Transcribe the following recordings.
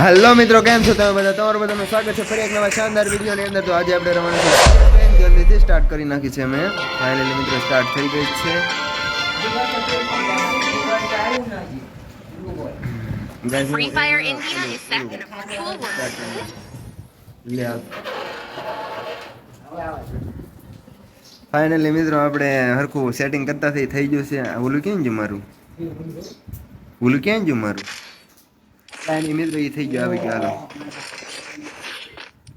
હાલો મિત્રો કેમ છો તમે બધા? તમારું બધાનું સ્વાગત છે ફરી એક નવા શાનદાર વિડીયોની અંદર. તો આજે આપણે રમવાનું છે ટ્રેન જલ્દીથી સ્ટાર્ટ કરી નાખી છે મેં. ફાઇનલી મિત્રો સ્ટાર્ટ થઈ ગઈ છે. ફાઇનલી મિત્રો આપણે હરખું સેટિંગ કરતા થઈ ગયું છે. ઓલું ક્યાં જો મારું? ઓલું ક્યાં જો મારું? નહીં મિત્રો એ થઈ ગયું આવી ગયું હાલો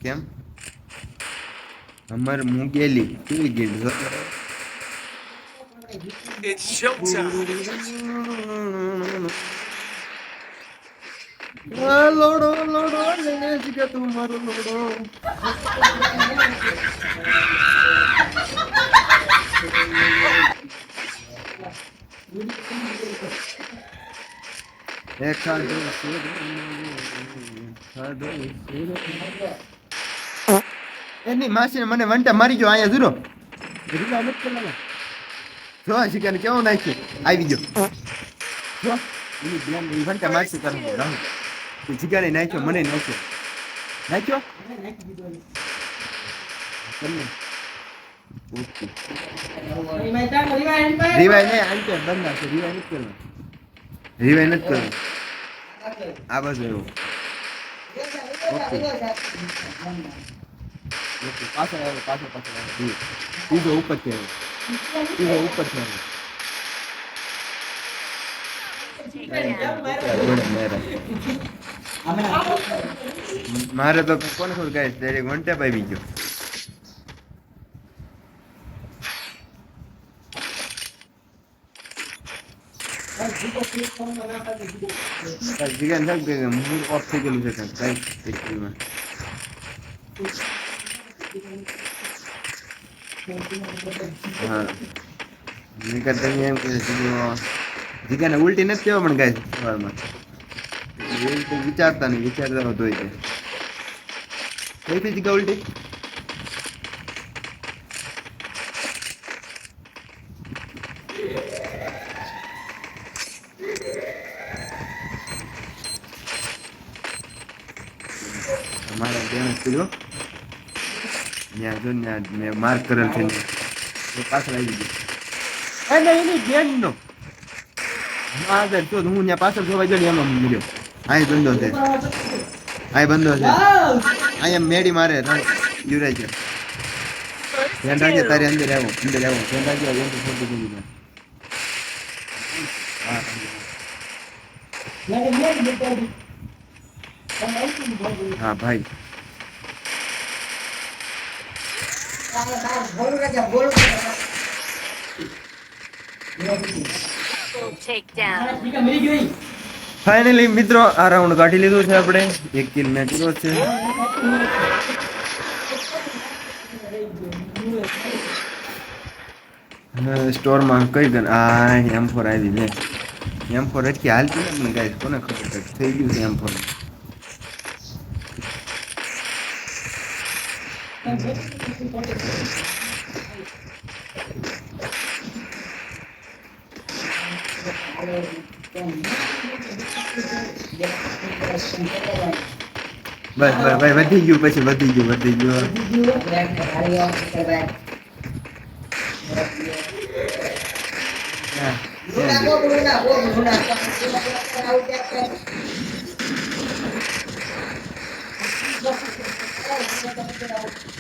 કેમ અમાર હું ગેલી કેવી ગેલી It's showtime. લોડો લોડો તું મારો લોડો એની માસી મને વંટા મારી ગયો અહીંયા જુરો. જો આ શિકાને કેવું નાખ્યું? આવી ગયો. જો એની વંટા મારશે કરો રાહુલ જીગાને નાખ્યો મને નાખ્યો. નાખ્યો? તમને. ઓકે રિવાય નહીં આમ કે બંધ નાખે રિવાય નથી કરવાનું. રિવાય નથી કરવાનું. આ બાજુ એવું. ઓકે. ઓકે પાછળ આવ્યો પાછળ પાછળ આવ્યો બીજો. બીજો ઉપર છે આવ્યો બીજો ઉપર છે મારે તો કોણ ખબર ગાય ડાયરેક્ટ વન ટેપ આવી કે મૂડ ઓફ થઈ ગયેલું છે કંઈક કઈ. એક્ચ્યુઅલીમાં હા નહીંતર તમે એમ કે જીગો જીગાને ઉલટી નથી કહેવા પણ ગાય સવારમાં એ રીતે વિચારતા નહીં વિચારતા હોતો છે કઈ થી જીગા ઉલટી અમારે બેન કર્યો ત્યાં જો મેં માર્ક કરેલ છે પાછળ આવી ગયો. એને એની બેનનો. જો હું ત્યાં પાછળ જોવા ગયો ને એમાં મળ્યો. અહીં બંધો છે. અહીં બંધો છે. અહીંયા મેડી મારે છે ધ્યાન રાખજે તારી અંદર આવો અંદર આવો. હા હા, ભાઈ. ફાઇનલી મિત્રો, આ રાઉન્ડ કાઢી લીધો છે આપણે. એક કિલ મેં કર્યો છે. સ્ટોરમાં કઈ ગન આ એમ ફોર આવી છે. એમ ફોર એટલી હાલતી ને પણ ગાઈસ કોને ખબર? થઈ ગયું છે એમ ફોર બસ બસ ભાઈ વધી ગયું પછી વધી ગયું વધી ગયું હા, હા.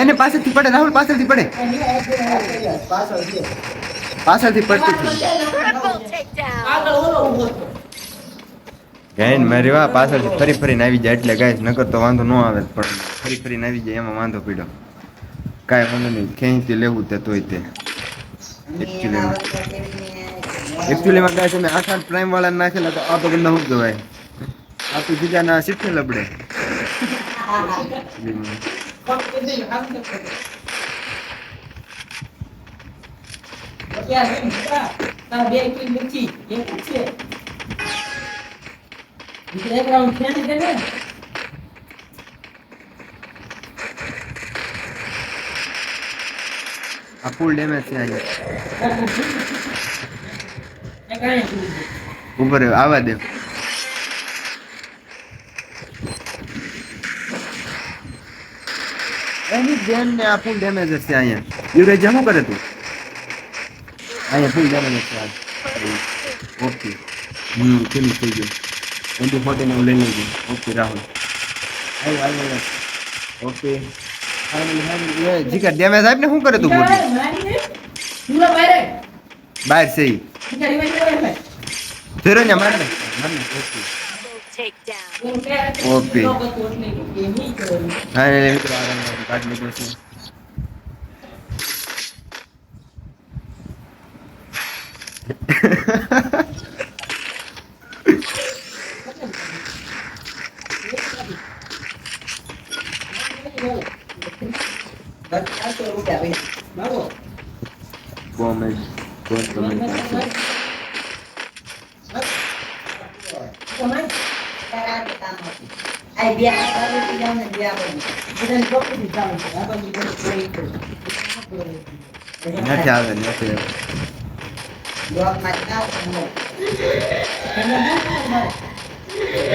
એને પાછળથી પડે રાહુલ પાછળથી પડે. પાછળથી. પડતી હતી. ગાયન મારી વાહ પાછળથી ફરી ફરીને આવી જાય એટલે ગાય નકર તો વાંધો ન આવે પણ ફરી ફરીને આવી જાય એમાં વાંધો પડ્યો. કાંઈ વાંધો નહીં ખેંચી લેવું તે તોય તે. એકચ્યુઅલીમાં એકચ્યુઅલીમાં ગાય તમે આઠ આઠ પ્રાઇમ વાળા નાખેલા તો આ પગલ શું કહેવાય? આ તો બીજાના શીખે લબડે. એક રાઉન્ડ ખેંચી દે ને આ ફૂલ ડેમેજ છે. અહીંયા એક રાઉન્ડ ઉપર આવવા દે એની બેન ને આ ફૂલ ડેમેજ હશે અહીંયા યુવરાજ શું કરે તું અહીંયા ફૂલ ડેમેજ હશે આ ઓકે હમ ફિનિશ થઈ ગયું ટ્વેન્ટી ફોર્ટીન હું લઈ લેજો ઓકે રાહુલ આવ્યો આવ્યો આવ્યો. ઓકે જીકા ડેમેજ આપ ને શું કરે તું બોલી Mula bayar. બહાર છે ઈ. Kita di mana? ફેરો ને માર ને માર ને okay Double takedown. Oke. Oke. હા એટલે મિત્રો આ રંગ કાઢી લીધો છે comment comment Ai biar baru tidak biar baru. નથી આવે નથી આવે.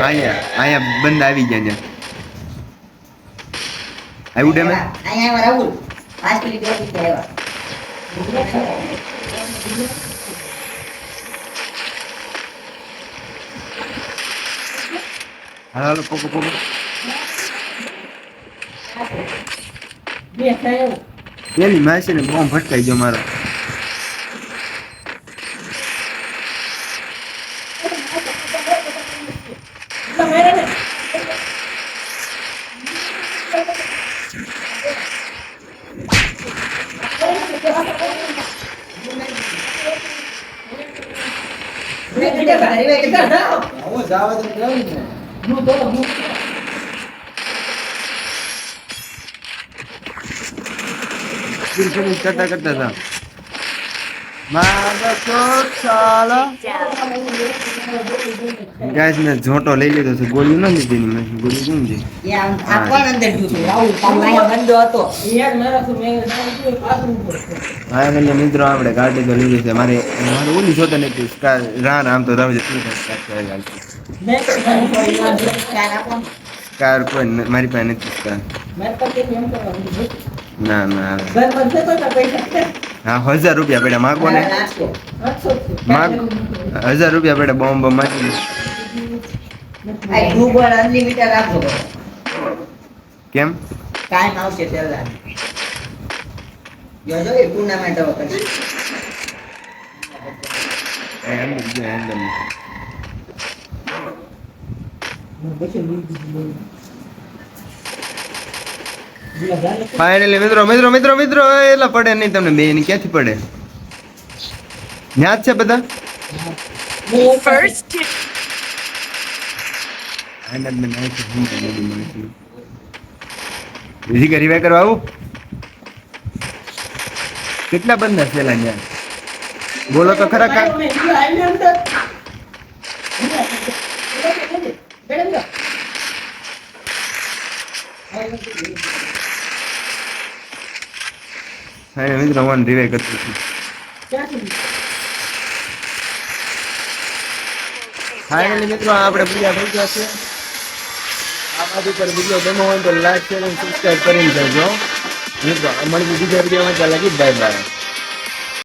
અહીંયા અહીંયા બંધ આવી ગયા છે આવ્યું damage Hanya yang Raul. Pasti dia હાલો હાલો પોકો પોકો. પેલી માસી ને બોમ્બ ફટકાઈ ગયો મારો. Kita dari mana kita tahu. Mu tu, mu. Finish finish કરતા હતા ગાઈસ ઝોટો લઈ લીધો છે ગોળી ન લીધી ની મેં ગોળી કોણ છે. હા એટલે મિત્રો આપણે ગાડી તો લીધી છે મારે મારે ઓલી જોતા નથી રામ તો રમે કોઈ ન- મારી પાસે નથી. ના ના. હા હજાર રૂપિયા પડ્યા માગો ને. માગ હજાર રૂપિયા પડ્યા બોમ્બ માગી? કેમ Kain mau sih jalan. Yo yo itu nama itu apa? એ અંદર જો, અંદર ફાઇનલી મિત્રો મિત્રો મિત્રો મિત્રો એટલા પડે નહીં તમને બે ની ક્યાંથી પડે? યાદ છે બધા? બીજી કરી વે કરવા આવું? કેટલા બંધ હશે ન્યા? બોલો તો ખરા હા મિત્રો હું રિવે કરતું છું ફાઇનલી મિત્રો, આપણે પૂજા થઈ ગયા છે. આ બાજુ પર વીડિયો ગમ્યો હોય તો લાઈક શેર અને સબસ્ક્રાઈબ કરીને જજો. મિત્રો મળીશું બીજા વિડીયોમાં લગી બાય બાય